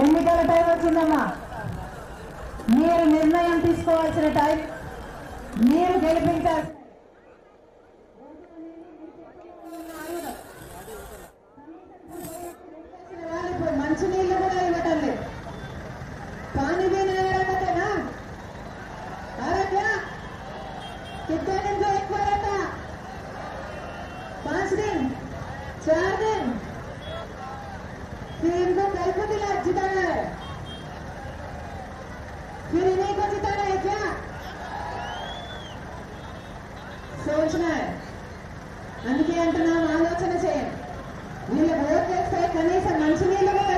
ఎన్నికల టైం వచ్చిందమ్మా మీరు నిర్ణయం తీసుకోవాల్సిన టైం మీరు గెలిపించాల్సిన ఇప్పుడు మంచినీళ్ళు కూడా ఇవ్వటం లేదు పానీ भी नहीं आ रहा था ना आ रहा क्या कितने दिन से एक बार आता पांच दिन चार दिन फिर इनको कल को दिला जिताना है फिर इन्हीं को जिताना సోచన. అందుకే అంటున్నాను ఆలోచన చేయండి వీళ్ళు భోజనం చేస్తే కనీసం మంచినీళ్ళు కూడా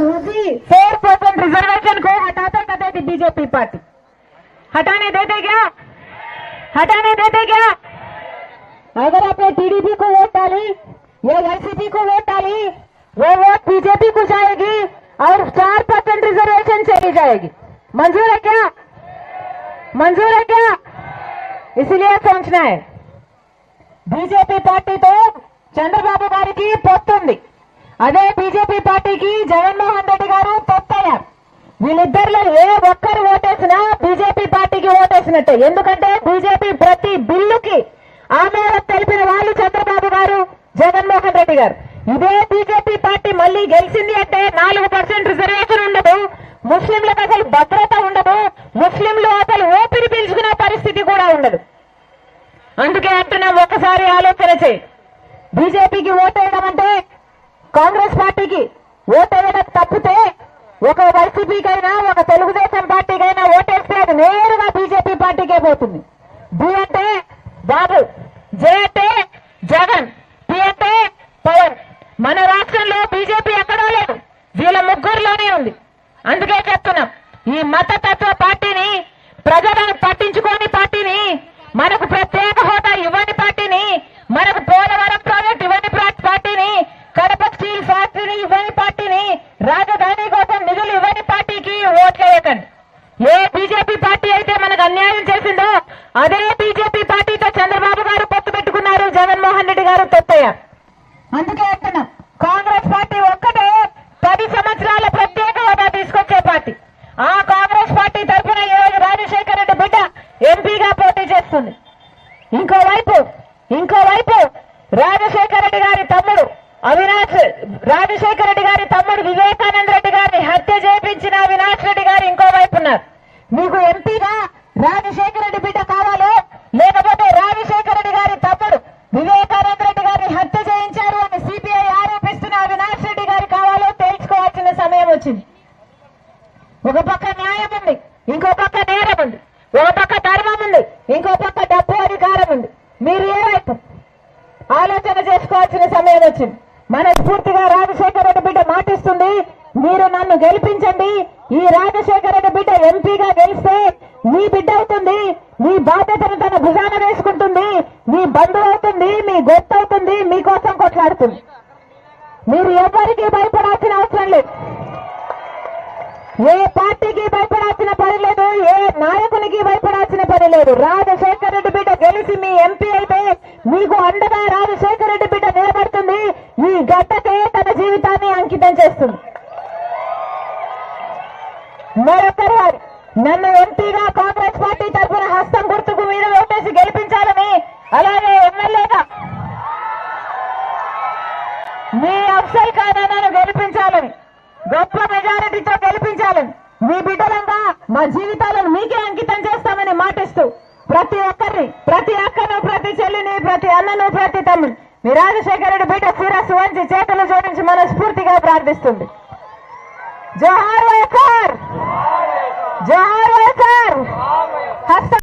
आज उसी फोर परसेंट रिजर्वेशन को हटाते कहते थी बीजेपी पार्टी हटाने देते क्या हटाने देते क्या अगर आपने टीडीपी को वोट डाली या एलसीपी को वोट डाली वो वोट बीजेपी को जाएगी और चार परसेंट रिजर्वेशन चली जाएगी मंजूर है क्या मंजूर है क्या इसलिए सोचना है బీజేపీ పార్టీతో చంద్రబాబు గారికి పొత్తుంది అదే బీజేపీ పార్టీకి జగన్మోహన్ రెడ్డి గారు పొత్తయ్యారు వీళ్ళిద్దరిలో ఏ ఒక్కరు ఓటేసినా బీజేపీ పార్టీకి ఓటేసినట్టే. ఎందుకంటే బీజేపీ ప్రతి బిల్లుకి ఆమోదం తెలిపిన వాళ్ళు చంద్రబాబు గారు జగన్మోహన్ రెడ్డి గారు. ఇదే బీజేపీ పార్టీ మళ్ళీ గెలిచింది అంటే నాలుగు పర్సెంట్ రిజర్వేషన్ ఉండదు. ముస్లింలకు అసలు భద్రత ఉండదు. ముస్లింలు అసలు ఓపిరి పీల్చుకునే పరిస్థితి కూడా ఉండదు. అందుకే అంటున్నాం ఒకసారి ఆలోచన చేయి. బీజేపీకి ఓటేయడం అంటే కాంగ్రెస్ పార్టీకి ఓటేయడం తప్పితే ఒక వైసీపీకైనా ఒక తెలుగుదేశం పార్టీకైనా ఓటేస్తే అది నేరుగా బీజేపీ పార్టీకే పోతుంది. బి అంటే బాబు జే అంటే అదే బీజేపీ పార్టీతో చంద్రబాబు గారు పొత్తు పెట్టుకున్నారు జగన్మోహన్ రెడ్డి గారు తొత్తయ్య. అందుకే అంటున్నాం కాంగ్రెస్ పార్టీ ఒక్కటే పది సంవత్సరాల ప్రత్యేక హోదా తీసుకొచ్చే పార్టీ. ఆ కాంగ్రెస్ పార్టీ తరఫున ఈ రోజు రాజశేఖర రెడ్డి బిడ్డ ఎంపీగా పోటీ చేస్తుంది. ఇంకోవైపు ఇంకోవైపు రాజశేఖర రెడ్డి గారి తమ్ముడు అవినాష్ రాజశేఖర రెడ్డి గారి తమ్ముడు వివేకానంద రెడ్డి గారిని హత్య చేయించిన అవినాష్ రెడ్డి గారు ఇంకోవైపు ఉన్నారు. మీకు ఎంపీగా రాజశేఖర రెడ్డి బిడ్డ కావాలో లేకపోతే రాజశేఖర రెడ్డి గారి తమ్ముడు వివేకానంద రెడ్డి గారిని హత్య చేయించారు అని సిపిఐ ఆరోపిస్తున్న అవినాష్ రెడ్డి గారి కావాలో తేల్చుకోవాల్సిన సమయం వచ్చింది ఒక పక్క న్యాయం ఉంది ఇంకో పక్క నేరం ఉంది. ఒక పక్క ధర్మం ఉంది. ఇంకో పక్క డబ్బు అధికారం ఉంది. మీరు ఏ ఆలోచన చేసుకోవాల్సిన సమయం వచ్చింది. మనస్ఫూర్తిగా రాజశేఖర రెడ్డి బిడ్డ మాటిస్తుంది. మీరు నన్ను గెలిపించండి. ఈ రాజశేఖర రెడ్డి బిడ్డ ఎంపీగా గెలిస్తే మీ బిడ్డ అవుతుంది. మీ బాధ్యతను తన భుజాన వేసుకుంటుంది. మీ బంధువు అవుతుంది. మీ గొప్ప అవుతుంది. మీకోసం కొట్లాడుతుంది. మీరు ఎవరికి భయపడాల్సిన అవసరం లేదు. ఏ పార్టీకి భయపడాల్సిన పని లేదు ఏ నాయకునికి భయపడాల్సిన పని లేదు. రాజశేఖర రెడ్డి బిడ్డ గెలిచి మీ ఎంపీ అయితే మీకు అండగా రాజశేఖర రెడ్డి బిడ్డ నిలబడుతుంది. ఈ గడ్డకే తన జీవితాన్ని అంకితం చేస్తుంది. మరొకరు నన్ను ఎంపీగా కాంగ్రెస్ పార్టీ తరఫున హస్తం గుర్తుకు మీరు ఓటేసి గెలిపించాలని అలాగే ఎమ్మెల్యేగా మీ అఫ్సల్ ఖానాను గెలిపించాలని గొప్ప మెజారిటీతో గెలిపించాలని మీ బిడ్డలంగా మా జీవితాలను మీకే అంకితం చేస్తామని మాటిస్తూ ప్రతి ఒక్కరిని ప్రతి అక్కను ప్రతి చెల్లిని ప్రతి అన్నను ప్రతి తమ్ముని మీ రాజశేఖర రెడ్డి బిడ్డ శిరస్సు వంచి చేతులు జోడించి మనస్ఫూర్తిగా ప్రార్థిస్తుంది జోహార్ వైఎస్ఆర్ జోహార్ వైఎస్ఆర్ హస్తం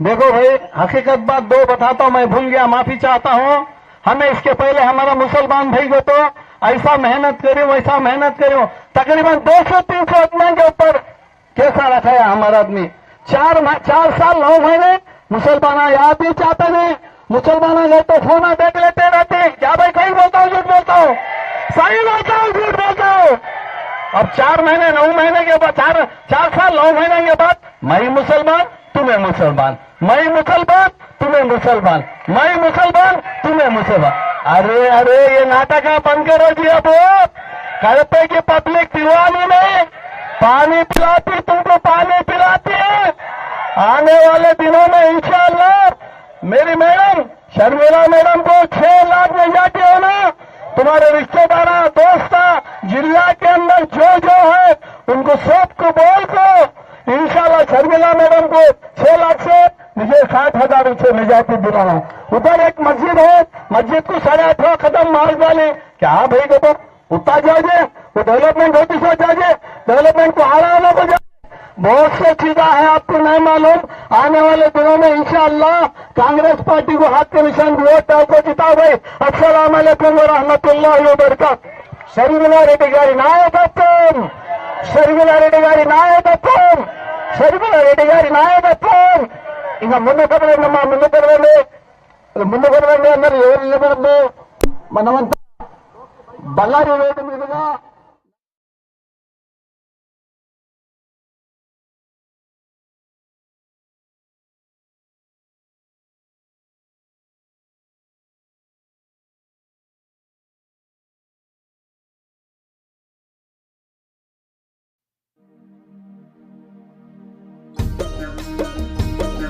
देखो भाई हकीकत बात दो बताता हूँ मैं भूल गया माफी चाहता हूँ हमें इसके पहले हमारा मुसलमान भाई को तो ऐसा मेहनत करी वैसा मेहनत करी तकरीबन दो सौ, तीन सौ आदमी के ऊपर कैसा रखा है हमारा आदमी। चार चार साल, नौ महीने मुसलमान याद भी चाहते नहीं मुसलमान गए तो फ़ोन देख लेते रहते। क्या भाई, कहीं बोलता हूँ, झूठ बोलता हूँ? सही बोलता हूँ, झूठ बोलता हूँ? अब चार महीने, नौ महीने के बाद, चार चार साल, नौ महीने के बाद, मैं मुसलमान, तुम्हें मुसलमान। मैं मुसलमान, तुम्हें मुसलमान। मैं मुसलमान, तुम्हें मुसलमान। अरे अरे, ये नाटक आप बंद करो जी अब। कड़पे की पब्लिक दीवानी नहीं। पानी पिलाती, तुमको पानी पिलाती है। आने वाले दिनों में इंशाल्लाह मेरी मैडम, शर्मिला मैडम को छह लाख में जाके हो ना, तुम्हारे रिश्तेदार, दोस्त, जिला के अंदर जो जो है, उनको सबको बोल को इंशाल्लाह शर्मिला मैडम को छह लाख से, मुझे साठ हज़ार से जाती दिलाना उधर एक मस्जिद है मस्जिद को साढ़े अठारह कदम मार डाले क्या भाई को तो उतना जाओगे वो डेवलपमेंट होती सो जाओगे डेवलपमेंट को आराम को जाओ बहुत से चीजें हैं आपको नहीं मालूम आने वाले दिनों में इंशाअल्लाह कांग्रेस पार्टी को हाथ के निशान वोट डाल को जिता भाई अस्सलाम वालेकुम वरहमतुल्लाहि वबरकात షర్మిలారెడ్డి గారి నాయకత్వం షర్మిలారెడ్డి గారి నాయకత్వం షర్మిలారెడ్డి గారి నాయకత్వం ఇంకా ముందు కదలండి అమ్మా ముందు కదలండి ముందు కదలండి అన్నారు ఏం నిలబడద్దు? మనమంతా బళ్ళారి రోడ్డు మీదుగా